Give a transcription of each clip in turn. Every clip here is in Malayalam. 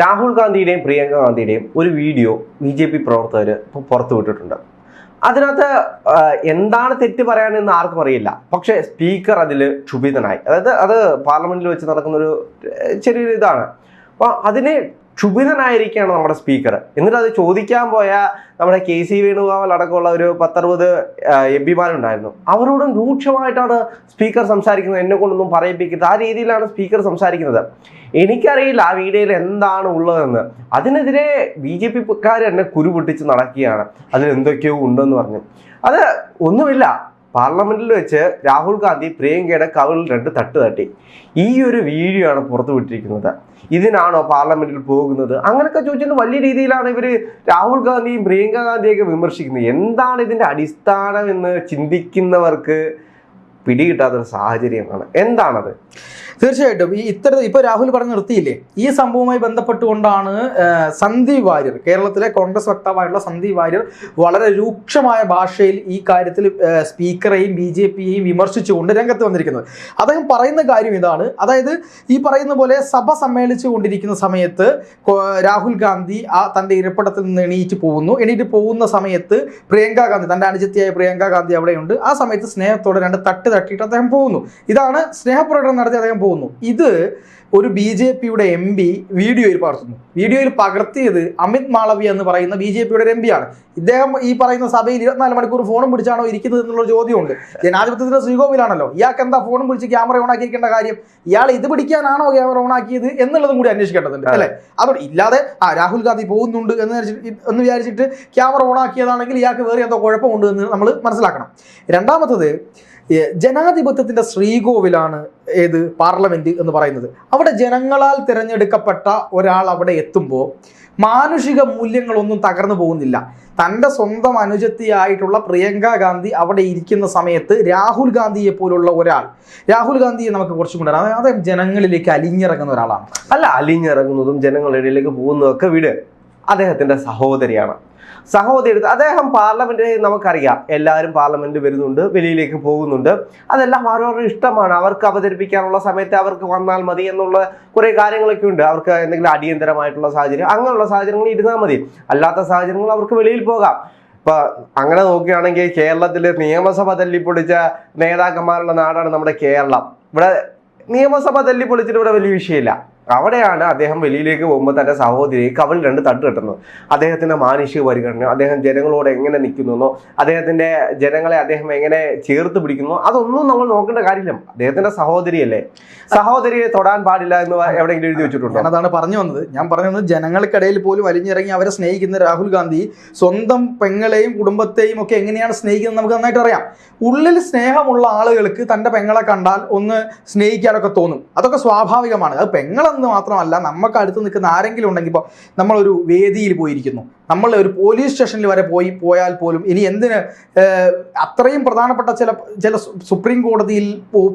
രാഹുൽ ഗാന്ധിയുടെയും പ്രിയങ്ക ഗാന്ധിയുടെയും ഒരു വീഡിയോ ബി ജെ പി പ്രവർത്തകർ ഇപ്പോൾ പുറത്തുവിട്ടിട്ടുണ്ട് അതിനകത്ത് എന്താണ് തെറ്റ് പറയാനെന്ന് ആർക്കും അറിയില്ല. പക്ഷേ സ്പീക്കർ അതിൽ ക്ഷുഭിതനായി. അതായത് അത് പാർലമെന്റിൽ വെച്ച് നടക്കുന്ന ഒരു ചെറിയൊരു ഇതാണ് അപ്പോൾ അതിന് ക്ഷുഭിതനായിരിക്കുകയാണ് നമ്മുടെ സ്പീക്കർ എന്നിട്ട് അത് ചോദിക്കാൻ പോയ നമ്മുടെ കെ സി വേണുഗോപാൽ അടക്കമുള്ള ഒരു പത്തറുപത് എം പിമാരുണ്ടായിരുന്നു. അവരോടും രൂക്ഷമായിട്ടാണ് സ്പീക്കർ സംസാരിക്കുന്നത്. എന്നെ കൊണ്ടൊന്നും പറയിപ്പിക്കരുത്. ആ രീതിയിലാണ് സ്പീക്കർ സംസാരിക്കുന്നത്. എനിക്കറിയില്ല ആ വീഡിയോയിൽ എന്താണ് ഉള്ളതെന്ന്. അതിനെതിരെ ബി ജെ പിക്കാർ എന്നെ കുരു പൊട്ടിച്ച് നടക്കുകയാണ്. അതിൽ എന്തൊക്കെയോ ഉണ്ടെന്ന് പറഞ്ഞു. അത് ഒന്നുമില്ല. പാർലമെന്റിൽ വെച്ച് രാഹുൽ ഗാന്ധി പ്രിയങ്കയുടെ കവിളിൽ രണ്ട് തട്ട് തട്ടി. ഈ ഒരു വീഡിയോ ആണ് പുറത്തു വിട്ടിരിക്കുന്നത്. ഇതിനാണോ പാർലമെന്റിൽ പോകുന്നത്? അങ്ങനെയൊക്കെ ചോദിച്ചിട്ട് വലിയ രീതിയിലാണ് ഇവർ രാഹുൽ ഗാന്ധിയും പ്രിയങ്ക ഗാന്ധിയൊക്കെ വിമർശിക്കുന്നത്. എന്താണ് ഇതിന്റെ അടിസ്ഥാനം എന്ന് ചിന്തിക്കുന്നവർക്ക് പിടികിട്ടാത്തൊരു സാഹചര്യമാണ്. എന്താണത്? തീർച്ചയായിട്ടും. ഈ ഇത്തരം ഇപ്പൊ രാഹുൽ പറഞ്ഞു നിർത്തിയില്ലേ? ഈ സംഭവവുമായി ബന്ധപ്പെട്ടുകൊണ്ടാണ് സന്ദീപ് വാര്യർ കേരളത്തിലെ കോൺഗ്രസ് വക്താവായിട്ടുള്ള സന്ദീപ് വാര്യർ വളരെ രൂക്ഷമായ ഭാഷയിൽ ഈ കാര്യത്തിൽ സ്പീക്കറേയും ബി ജെ പിയെയും വിമർശിച്ചുകൊണ്ട് രംഗത്ത് വന്നിരിക്കുന്നത്. അദ്ദേഹം പറയുന്ന കാര്യം ഇതാണ്. അതായത് ഈ പറയുന്ന പോലെ സഭ സമ്മേളിച്ചു കൊണ്ടിരിക്കുന്ന സമയത്ത് രാഹുൽ ഗാന്ധി ആ തന്റെ ഇരിപ്പിടത്തിൽ നിന്ന് എണീറ്റ് പോകുന്നു. എണീറ്റ് പോകുന്ന സമയത്ത് പ്രിയങ്ക ഗാന്ധി തന്റെ അനുജത്തിയായ പ്രിയങ്ക ഗാന്ധി അവിടെയുണ്ട്. ആ സമയത്ത് സ്നേഹത്തോടെ രണ്ട് തട്ട് തട്ടിയിട്ട് അദ്ദേഹം പോകുന്നു. ഇതാണ് സ്നേഹപ്രകടനം നടത്തി അദ്ദേഹം പോകുന്നു. ഇത് ഒരു ബി ജെ പിയുടെ എം പി വീഡിയോയിൽ പകർത്തുന്നു. വീഡിയോയിൽ പകർത്തിയത് അമിത് മാളവ്യ എന്ന് പറയുന്ന ബി ജെ പിയുടെ എം ആണ് ഇദ്ദേഹം ഈ പറയുന്ന സഭയിൽ ഇരുപത്തിനാല് മണിക്കൂർ ഫോണും പിടിച്ചാണോ ഇരിക്കുന്നത് എന്നുള്ള ചോദ്യമുണ്ട്. ജനാധിപത്യത്തിന്റെ ശ്രീകോവിലാണല്ലോ. ഇയാൾക്ക് എന്താ ഫോണും പിടിച്ച് ക്യാമറ ഓൺ ആക്കിയിരിക്കേണ്ട കാര്യം? ഇയാൾ ഇത് പിടിക്കാനാണോ ക്യാമറ ഓൺ ആക്കിയത് എന്നുള്ളതും കൂടി അന്വേഷിക്കേണ്ടതുണ്ട് അല്ലെ? അതുകൊണ്ട് ഇല്ലാതെ ആ രാഹുൽ ഗാന്ധി പോകുന്നുണ്ട് എന്ന് എന്ന് വിചാരിച്ചിട്ട് ക്യാമറ ഓൺ ആക്കിയതാണെങ്കിൽ ഇയാൾക്ക് വേറെ എന്തോ കുഴപ്പമുണ്ട് എന്ന് നമ്മൾ മനസ്സിലാക്കണം. രണ്ടാമത്തത് ജനാധിപത്യത്തിന്റെ ശ്രീകോവിലാണ് ഏത് പാർലമെന്റ് എന്ന് പറയുന്നത്. അവിടെ ജനങ്ങളാൽ തിരഞ്ഞെടുക്കപ്പെട്ട ഒരാൾ അവിടെ എത്തുമ്പോൾ മാനുഷിക മൂല്യങ്ങളൊന്നും തകർന്നു പോകുന്നില്ല. തന്റെ സ്വന്തം അനുജത്തിയായിട്ടുള്ള പ്രിയങ്ക ഗാന്ധി അവിടെ ഇരിക്കുന്ന സമയത്ത് രാഹുൽ ഗാന്ധിയെ പോലുള്ള ഒരാൾ. രാഹുൽ ഗാന്ധിയെ നമുക്ക് കുറച്ചും കൂടെ. അദ്ദേഹം ജനങ്ങളിലേക്ക് അലിഞ്ഞിറങ്ങുന്ന ഒരാളാണ്. അല്ല അലിഞ്ഞിറങ്ങുന്നതും ജനങ്ങളുടെ ഇടയിലേക്ക് പോകുന്നതൊക്കെ വിട്. അദ്ദേഹത്തിന്റെ സഹോദരിയാണ്. സഹോദരി അദ്ദേഹം പാർലമെന്റ് നമുക്കറിയാം. എല്ലാവരും പാർലമെന്റ് വരുന്നുണ്ട് വെളിയിലേക്ക് പോകുന്നുണ്ട്. അതെല്ലാം അവരവരുടെ ഇഷ്ടമാണ്? അവർക്ക് അവതരിപ്പിക്കാനുള്ള സമയത്ത് അവർക്ക് വന്നാൽ മതി എന്നുള്ള കുറെ കാര്യങ്ങളൊക്കെ ഉണ്ട്. അവർക്ക് എന്തെങ്കിലും അടിയന്തരമായിട്ടുള്ള സാഹചര്യം അങ്ങനെയുള്ള സാഹചര്യങ്ങൾ ഇരുന്നാൽ മതി. അല്ലാത്ത സാഹചര്യങ്ങൾ അവർക്ക് വെളിയിൽ പോകാം. ഇപ്പൊ അങ്ങനെ നോക്കുകയാണെങ്കിൽ കേരളത്തിൽ നിയമസഭ തല്ലിപ്പൊളിച്ച നേതാക്കന്മാരുള്ള നാടാണ് നമ്മുടെ കേരളം. ഇവിടെ നിയമസഭ തല്ലിപ്പൊളിച്ചിട്ട് ഇവിടെ വലിയ വിഷയമില്ല. അവിടെയാണ് അദ്ദേഹം വെളിയിലേക്ക് പോകുമ്പോൾ തന്റെ സഹോദരി കവളിൽ രണ്ട് തട്ട് കെട്ടുന്നത്. അദ്ദേഹത്തിന്റെ മാനുഷിക പരിഗണന അദ്ദേഹം ജനങ്ങളോട് എങ്ങനെ നിൽക്കുന്നു അദ്ദേഹത്തിന്റെ ജനങ്ങളെ അദ്ദേഹം എങ്ങനെ ചേർത്ത് പിടിക്കുന്നു അതൊന്നും നമ്മൾ നോക്കേണ്ട കാര്യമില്ല. അദ്ദേഹത്തിന്റെ സഹോദരിയല്ലേ? സഹോദരിയെ തൊടാൻ പാടില്ല എന്ന് എവിടെയെങ്കിലും എഴുതി വെച്ചിട്ടുണ്ട്? അതാണ് പറഞ്ഞു വന്നത്. ഞാൻ പറഞ്ഞു വന്നത് ജനങ്ങൾക്കിടയിൽ പോലും അലിഞ്ഞിറങ്ങി അവരെ സ്നേഹിക്കുന്ന രാഹുൽ ഗാന്ധി സ്വന്തം പെങ്ങളെയും കുടുംബത്തെയും ഒക്കെ എങ്ങനെയാണ് സ്നേഹിക്കുന്നത് നമുക്ക് നന്നായിട്ട് അറിയാം. ഉള്ളിൽ സ്നേഹമുള്ള ആളുകൾക്ക് തന്റെ പെങ്ങളെ കണ്ടാൽ ഒന്ന് സ്നേഹിക്കാനൊക്കെ തോന്നും. അതൊക്കെ സ്വാഭാവികമാണ്. അത് പെങ്ങളെന്ന് മാത്രമല്ല നമുക്ക് അടുത്ത് നിൽക്കുന്ന ആരെങ്കിലും ഉണ്ടെങ്കിൽ ഇപ്പോൾ നമ്മളൊരു വേദിയിൽ പോയിരിക്കുന്നു. നമ്മൾ ഒരു പോലീസ് സ്റ്റേഷനിൽ വരെ പോയി പോയാൽ പോലും ഇനി എന്തിന് അത്രയും പ്രധാനപ്പെട്ട ചില ചില സുപ്രീം കോടതിയിൽ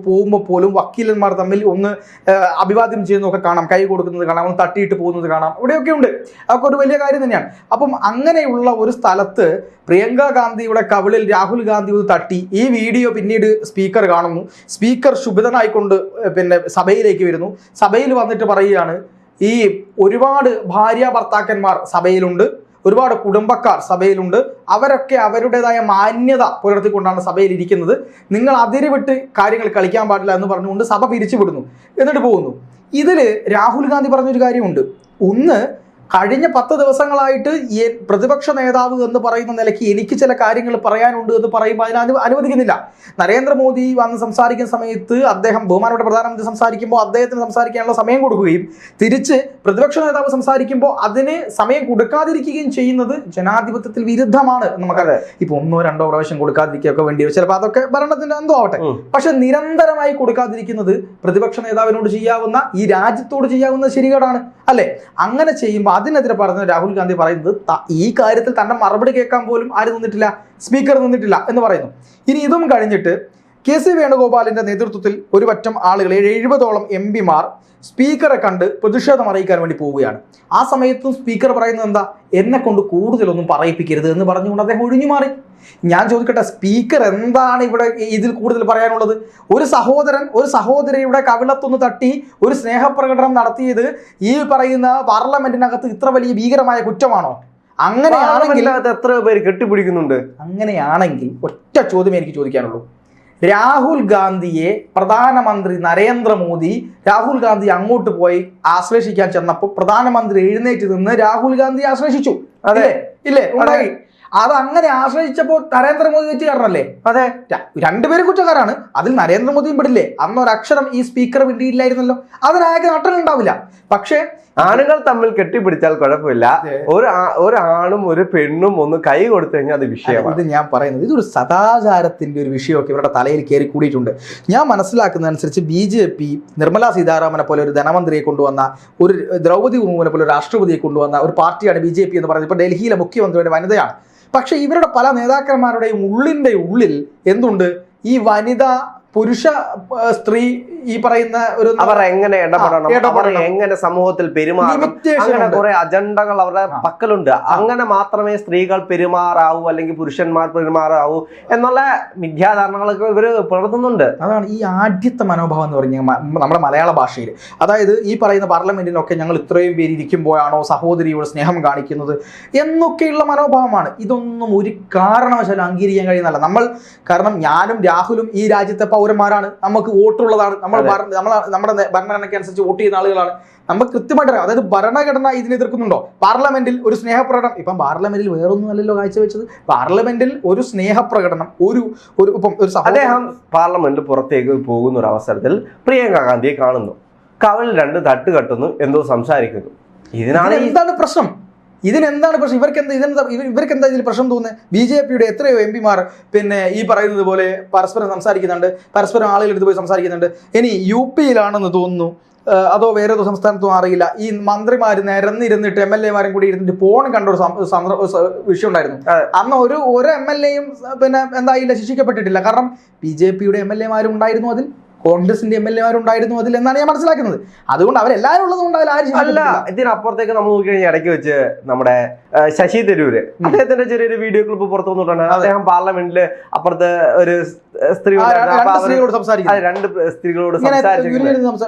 പോകുമ്പോൾ പോലും വക്കീലന്മാർ തമ്മിൽ ഒന്ന് അഭിവാദ്യം ചെയ്യുന്നതൊക്കെ കാണാം കൈ കൊടുക്കുന്നത് കാണാം ഒന്ന് തട്ടിയിട്ട് പോകുന്നത് കാണാം. ഇവിടെയൊക്കെ ഉണ്ട്. അതൊക്കെ ഒരു വലിയ കാര്യം തന്നെയാണ്. അപ്പം അങ്ങനെയുള്ള ഒരു സ്ഥലത്ത് പ്രിയങ്ക ഗാന്ധിയുടെ കവിളിൽ രാഹുൽ ഗാന്ധി ഒന്ന് തട്ടി. ഈ വീഡിയോ പിന്നീട് സ്പീക്കർ കാണുന്നു. സ്പീക്കർ ശുഭിതനായിക്കൊണ്ട് പിന്നെ സഭയിലേക്ക് വരുന്നു. സഭയിൽ വന്നിട്ട് പറയുകയാണ് ഈ ഒരുപാട് ഭാര്യ ഭർത്താക്കന്മാർ സഭയിലുണ്ട്. ഒരുപാട് കുടുംബക്കാർ സഭയിലുണ്ട്. അവരൊക്കെ അവരുടേതായ മാന്യത പുലർത്തിക്കൊണ്ടാണ് സഭയിൽ ഇരിക്കുന്നത് നിങ്ങൾ അതിരുവിട്ട് കാര്യങ്ങൾ കളിക്കാൻ പാടില്ല എന്ന് പറഞ്ഞുകൊണ്ട് സഭ പിരിച്ചുവിടുന്നു. എന്നിട്ട് പോകുന്നു. ഇതിൽ രാഹുൽ ഗാന്ധി പറഞ്ഞൊരു കാര്യമുണ്ട്. ഒന്ന് കഴിഞ്ഞ പത്ത് ദിവസങ്ങളായിട്ട് ഈ പ്രതിപക്ഷ നേതാവ് എന്ന് പറയുന്ന നിലയ്ക്ക് എനിക്ക് ചില കാര്യങ്ങൾ പറയാനുണ്ട് എന്ന് പറയുമ്പോൾ അതിന് അനു അനുവദിക്കുന്നില്ല. നരേന്ദ്രമോദി വന്ന് സംസാരിക്കുന്ന സമയത്ത് അദ്ദേഹം ബഹുമാനപ്പെട്ട പ്രധാനമന്ത്രി സംസാരിക്കുമ്പോൾ അദ്ദേഹത്തിന് സംസാരിക്കാനുള്ള സമയം കൊടുക്കുകയും തിരിച്ച് പ്രതിപക്ഷ നേതാവ് സംസാരിക്കുമ്പോൾ അതിന് സമയം കൊടുക്കാതിരിക്കുകയും ചെയ്യുന്നത് ജനാധിപത്യത്തിൽ വിരുദ്ധമാണ് നമുക്കറിയാം ഇപ്പൊ ഒന്നോ രണ്ടോ പ്രാവശ്യം കൊടുക്കാതിരിക്കുകയൊക്കെ വേണ്ടി വരും. ചിലപ്പോൾ അതൊക്കെ ഭരണത്തിന്റെ എന്തോ ആവട്ടെ. പക്ഷെ നിരന്തരമായി കൊടുക്കാതിരിക്കുന്നത് പ്രതിപക്ഷ നേതാവിനോട് ചെയ്യാവുന്ന ഈ രാജ്യത്തോട് ചെയ്യാവുന്ന ശരികേടാണ്. അല്ലെ? അങ്ങനെ ചെയ്യുമ്പോൾ അതിനെതിരെ പറഞ്ഞ രാഹുൽ ഗാന്ധി പറയുന്നത് ഈ കാര്യത്തിൽ തന്റെ മറുപടി കേൾക്കാൻ പോലും ആര് നിന്നിട്ടില്ല? സ്പീക്കർ നിന്നിട്ടില്ല എന്ന് പറയുന്നു. ഇനി ഇതും കഴിഞ്ഞിട്ട് കെ സി വേണുഗോപാലിന്റെ നേതൃത്വത്തിൽ ഒരു പറ്റം ആളുകൾ എഴുപതോളം എം പിമാർ സ്പീക്കറെ കണ്ട് പ്രതിഷേധം അറിയിക്കാൻ വേണ്ടി പോവുകയാണ്. ആ സമയത്തും സ്പീക്കർ പറയുന്നത് എന്താ? എന്നെ കൊണ്ട് കൂടുതലൊന്നും പറയിപ്പിക്കരുത് എന്ന് പറഞ്ഞുകൊണ്ട് അദ്ദേഹം ഒഴിഞ്ഞു മാറി. ഞാൻ ചോദിക്കട്ടെ സ്പീക്കർ എന്താണ് ഇവിടെ ഇതിൽ കൂടുതൽ പറയാനുള്ളത്? ഒരു സഹോദരൻ ഒരു സഹോദരിയുടെ കവിളത്തൊന്ന് തട്ടി ഒരു സ്നേഹപ്രകടനം നടത്തിയത് ഈ പറയുന്ന പാർലമെന്റിനകത്ത് ഇത്ര വലിയ ഭീകരമായ കുറ്റമാണോ? അങ്ങനെയാണെങ്കിൽ അത് എത്ര പേര് കെട്ടിപ്പിടിക്കുന്നുണ്ട്? അങ്ങനെയാണെങ്കിൽ ഒറ്റ ചോദ്യമേ എനിക്ക് ചോദിക്കാനുള്ളൂ. രാഹുൽ ഗാന്ധിയെ പ്രധാനമന്ത്രി നരേന്ദ്രമോദി രാഹുൽ ഗാന്ധി അങ്ങോട്ട് പോയി ആശ്ലേഷിക്കാൻ ചെന്നപ്പോൾ പ്രധാനമന്ത്രി എഴുന്നേറ്റ് നിന്ന് രാഹുൽ ഗാന്ധി ആശ്ലേഷിച്ചു. അതെ. ഇല്ലേ? ഉണ്ടായി അത്. അങ്ങനെ ആശ്രയിച്ചപ്പോൾ നരേന്ദ്രമോദി തെറ്റുകാരനല്ലേ അതെ. രണ്ടുപേരും കുറ്റക്കാരാണ്. അതിൽ നരേന്ദ്രമോദിയും പെടില്ലേ? അന്നൊരക്ഷരം ഈ സ്പീക്കർ വേണ്ടിയില്ലായിരുന്നല്ലോ അതിനായ നട്ടലുണ്ടാവില്ല. പക്ഷേ ആണുങ്ങൾ തമ്മിൽ കെട്ടിപ്പിടിച്ചാൽ കുഴപ്പമില്ല. ഒരു ഒരു ആണും ഒരു പെണ്ണും ഒന്ന് കൈ കൊടുത്തു കഴിഞ്ഞാൽ അത് വിഷയമാണ്. ഇത് ഞാൻ പറയുന്നത് ഇതൊരു സദാചാരത്തിന്റെ ഒരു വിഷയമൊക്കെ ഇവരുടെ തലയിൽ കയറി കൂടിയിട്ടുണ്ട്. ഞാൻ മനസ്സിലാക്കുന്നതനുസരിച്ച് ബി ജെ പി നിർമ്മലാ സീതാരാമനെ പോലെ ഒരു ധനമന്ത്രിയെ കൊണ്ടുവന്ന ഒരു ദ്രൗപദി മുർമുവിനെ പോലെ ഒരു രാഷ്ട്രപതിയെ കൊണ്ടുവന്ന ഒരു പാർട്ടിയാണ് ബി ജെ പി എന്ന് പറയുന്നത് ഇപ്പോൾ ഡൽഹിയിലെ മുഖ്യമന്ത്രിയുടെ വനിതയാണ്. പക്ഷേ ഇവരുടെ പല നേതാക്കന്മാരുടെയും ഉള്ളിന്റെ ഉള്ളിൽ എന്തുണ്ട്? ഈ വനിത പുരുഷ സ്ത്രീ ഈ പറയുന്ന ഒരു അവർ എങ്ങനെ ഇടപെടണം? അവർ എങ്ങനെ സമൂഹത്തിൽ പെരുമാറണം അങ്ങനെ. കുറെ അജണ്ടകൾ അവരുടെ പക്കലുണ്ട്. അങ്ങനെ മാത്രമേ സ്ത്രീകൾ പെരുമാറാവൂ അല്ലെങ്കിൽ പുരുഷന്മാർ പെരുമാറാവൂ എന്നുള്ള മിഥ്യാധാരണകളൊക്കെ ഇവർ പുലർത്തുന്നുണ്ട്. അതാണ് ഈ ആദ്യത്തെ മനോഭാവം എന്ന് പറഞ്ഞാൽ നമ്മുടെ മലയാള ഭാഷയിൽ. അതായത് ഈ പറയുന്ന പാർലമെന്റിലൊക്കെ ഞങ്ങൾ ഇത്രയും പേര് ഇരിക്കുമ്പോഴാണോ സഹോദരിയോട് സ്നേഹം കാണിക്കുന്നത് എന്നൊക്കെയുള്ള മനോഭാവമാണ്. ഇതൊന്നും ഒരു കാരണവശാലും അംഗീകരിക്കാൻ കഴിയുന്നതല്ല. നമ്മൾ കാരണം ഞാനും രാഹുലും ഈ രാജ്യത്തെ പൗരന്മാരാണ്. നമുക്ക് വോട്ടുള്ളതാണ്. നമ്മൾ നമ്മൾ നമ്മളെ നമ്മുടെ ഭരണഘടനയ്ക്ക് അനുസരിച്ച് വോട്ട് ചെയ്യുന്ന ആളുകളാണ്. നമുക്ക് കൃത്യമായിട്ട് അറിയാം. അതായത് ഭരണഘടന ഇതിനെ എതിർക്കുന്നുണ്ടോ? പാർലമെന്റിൽ ഒരു സ്നേഹപ്രകടനം. ഇപ്പം പാർലമെന്റിൽ വേറൊന്നും അല്ലല്ലോ കാഴ്ചവെച്ചത്. പാർലമെന്റിൽ ഒരു സ്നേഹപ്രകടനം. ഒരു ഒരു ഇപ്പം ഒരു അദ്ദേഹം പാർലമെന്റ് പുറത്തേക്ക് പോകുന്ന ഒരു അവസരത്തിൽ പ്രിയങ്ക ഗാന്ധിയെ കാണുന്നു. കവൽ രണ്ട് തട്ട് കെട്ടുന്നു എന്തോ സംസാരിക്കുന്നു. ഇതിനാണ് എന്താണ് പ്രശ്നം? ഇതിനെന്താണ് പ്രശ്നം? ഇവർക്ക് എന്താ ഇതെന്താ ഇവർ- ഇവർക്ക് എന്താ ഇതിൽ പ്രശ്നം തോന്നുന്നത് ബി ജെ പിയുടെ എത്രയോ എം പിമാർ പിന്നെ ഈ പറയുന്നത് പോലെ പരസ്പരം സംസാരിക്കുന്നുണ്ട് പരസ്പരം ആളുകളെടുത്ത് പോയി സംസാരിക്കുന്നുണ്ട്. ഇനി യു പിയിലാണെന്ന് തോന്നുന്നു അതോ വേറെ ഏതോ സംസ്ഥാനത്തും അറിയില്ല. ഈ മന്ത്രിമാർ നിരന്നിരുന്നിട്ട് എം എൽ എമാരും കൂടി ഇരുന്നിട്ട് ഫോൺ കണ്ട ഒരു വിഷയം ഉണ്ടായിരുന്നു. അന്ന് ഒരു ഒരു എം എൽ എയും പിന്നെ എന്തായില്ല ശിക്ഷിക്കപ്പെട്ടിട്ടില്ല. കാരണം ബി ജെ പിയുടെ എം എൽ എമാരും ഉണ്ടായിരുന്നു അതിൽ. കോൺഗ്രസിന്റെ എം എൽ എമാരുണ്ടായിരുന്നു അതിൽ എന്നാണ് ഞാൻ മനസ്സിലാക്കുന്നത്. അതുകൊണ്ട് അവരെല്ലാവരും ഉള്ളത് കൊണ്ട് അതിൽ ആരും അല്ല. ഇതിനപ്പുറത്തേക്ക് നമ്മൾ നോക്കിക്കഴിഞ്ഞാൽ ഇടയ്ക്ക് വെച്ച് നമ്മുടെ ശശി തരൂര്. അദ്ദേഹത്തിന്റെ ചെറിയൊരു വീഡിയോ ക്ലിപ്പ് പുറത്തു വന്നിട്ടുണ്ട്. അദ്ദേഹം പാർലമെന്റിൽ അപ്പുറത്ത് ഒരു സ്ത്രീയോട് സ്ത്രീ സ്ത്രീകളോട് സംസാരിക്കും രണ്ട് സ്ത്രീകളോട്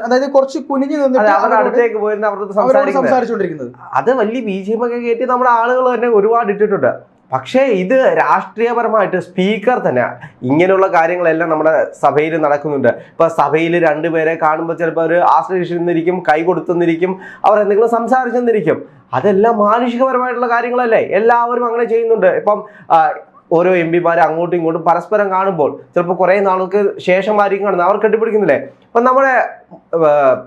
അതായത് കുറച്ച് കുനിഞ്ഞു അവരുടെ അടുത്തേക്ക് പോയിരുന്ന അവരുടെ സംസാരിച്ചുകൊണ്ടിരിക്കുന്നത്. അത് വലിയ ബി ജെ പി ഒക്കെ കയറ്റി നമ്മുടെ ആളുകൾ തന്നെ ഒരുപാട് ഇട്ടിട്ടുണ്ട്. പക്ഷേ ഇത് രാഷ്ട്രീയപരമായിട്ട് സ്പീക്കർ തന്നെ ഇങ്ങനെയുള്ള കാര്യങ്ങളെല്ലാം നമ്മുടെ സഭയിൽ നടക്കുന്നുണ്ട്. ഇപ്പൊ സഭയിൽ രണ്ടുപേരെ കാണുമ്പോൾ ചിലപ്പോൾ അവർ ആശ്രയിച്ചിരുന്നിരിക്കും കൈ കൊടുത്തുന്നിരിക്കും അവർ എന്തെങ്കിലും സംസാരിച്ചെന്നിരിക്കും. അതെല്ലാം മാനുഷികപരമായിട്ടുള്ള കാര്യങ്ങളല്ലേ? എല്ലാവരും അങ്ങനെ ചെയ്യുന്നുണ്ട്. ഇപ്പം ഓരോ എം പിമാരെ അങ്ങോട്ടും ഇങ്ങോട്ടും പരസ്പരം കാണുമ്പോൾ ചിലപ്പോൾ കുറേ നാൾക്ക് ശേഷമായിരിക്കും കാണുന്നത്. അവർ കെട്ടിപ്പിടിക്കുന്നില്ലേ? അപ്പം നമ്മുടെ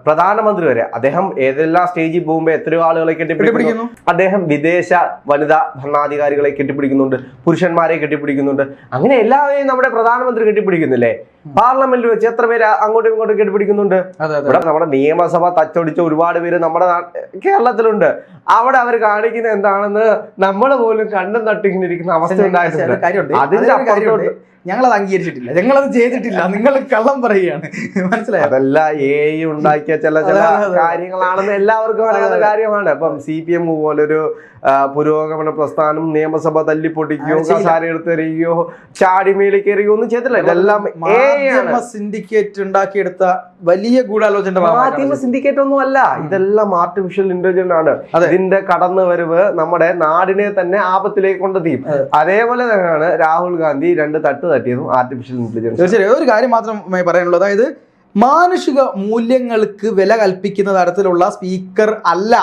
പ്രധാനമന്ത്രി വരെ. അദ്ദേഹം ഏതെല്ലാം സ്റ്റേജിൽ പോകുമ്പോൾ എത്രയോ ആളുകളെ കെട്ടിപ്പിടിക്കുന്നു. അദ്ദേഹം വിദേശ വനിതാ ഭരണാധികാരികളെ കെട്ടിപ്പിടിക്കുന്നുണ്ട്. പുരുഷന്മാരെ കെട്ടിപ്പിടിക്കുന്നുണ്ട്. അങ്ങനെ എല്ലാവരെയും നമ്മുടെ പ്രധാനമന്ത്രി കെട്ടിപ്പിടിക്കുന്നില്ലേ? പാർലമെന്റിൽ വെച്ച് എത്ര പേര് അങ്ങോട്ടും ഇങ്ങോട്ടും കെട്ടിപ്പിടിക്കുന്നുണ്ട്? ഇവിടെ നമ്മുടെ നിയമസഭ തച്ചൊടിച്ച ഒരുപാട് പേര് നമ്മുടെ കേരളത്തിലുണ്ട്. അവിടെ അവർ കാണിക്കുന്ന എന്താണെന്ന് നമ്മൾ പോലും കണ്ടും തട്ടിങ്ങനിരിക്കുന്ന അവസ്ഥ ഉണ്ടായിട്ടുണ്ട്. അതിന്റെ അത് കാര്യമുണ്ട്. ഞങ്ങളത് അംഗീകരിച്ചിട്ടില്ല. ഞങ്ങളത് ചെയ്തിട്ടില്ല. നിങ്ങൾ കള്ളം പറയുകയാണ്. മനസ്സിലായോ? അതല്ല എ ഉണ്ടാക്കിയ ചില ചില. കാര്യങ്ങളാണെന്ന് എല്ലാവർക്കും അറിയാവുന്ന കാര്യമാണ്. അപ്പം സി പി എം പോലൊരു പുരോഗമന പ്രസ്ഥാനം നിയമസഭ തല്ലിപ്പൊട്ടിക്കുകയോ. കസാര എടുത്തെറിയുകയോ ചാടി മേളിൽ കയറുകയോ ഒന്നും ചെയ്തില്ല ഇതെല്ലാം മാധ്യമ സിൻഡിക്കേറ്റ് ഉണ്ടാക്കിയെടുത്ത വലിയ ഗൂഢാലോചന മാധ്യമ സിൻഡിക്കേറ്റ് ഒന്നും അല്ല. ഇതെല്ലാം ആർട്ടിഫിഷ്യൽ ഇന്റലിജന്റ് ആണ്. ഇതിന്റെ കടന്നു വരവ് നമ്മുടെ നാടിനെ തന്നെ ആപത്തിലേക്ക് കൊണ്ട് അതെ. അതേപോലെ തന്നെയാണ് രാഹുൽ ഗാന്ധി രണ്ട് തട്ട് തട്ടിയതും ആർട്ടിഫിഷ്യൽ ഇന്റലിജൻസ് തീർച്ചയായും. ഒരു കാര്യം മാത്രം പറയാനുള്ളൂ. അതായത് മാനുഷിക മൂല്യങ്ങൾക്ക് വില കൽപ്പിക്കുന്ന തരത്തിലുള്ള സ്പീക്കർ അല്ല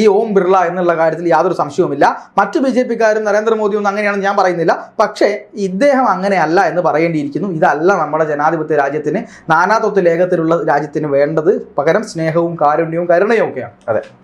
ഈ ഓം ബിർള എന്നുള്ള കാര്യത്തിൽ യാതൊരു സംശയവുമില്ല. മറ്റു ബി ജെ പിക്കാരും നരേന്ദ്രമോദിയും ഒന്നും അങ്ങനെയാണെന്ന് ഞാൻ പറയുന്നില്ല. പക്ഷേ ഇദ്ദേഹം അങ്ങനെയല്ല എന്ന് പറയേണ്ടിയിരിക്കുന്നു. ഇതല്ല നമ്മുടെ ജനാധിപത്യ രാജ്യത്തിന് നാനാത്വത്വ ലേഖത്തിലുള്ള രാജ്യത്തിന് വേണ്ടത്. പകരം സ്നേഹവും കാരുണ്യവും കരുണയും ഒക്കെയാണ് അതെ.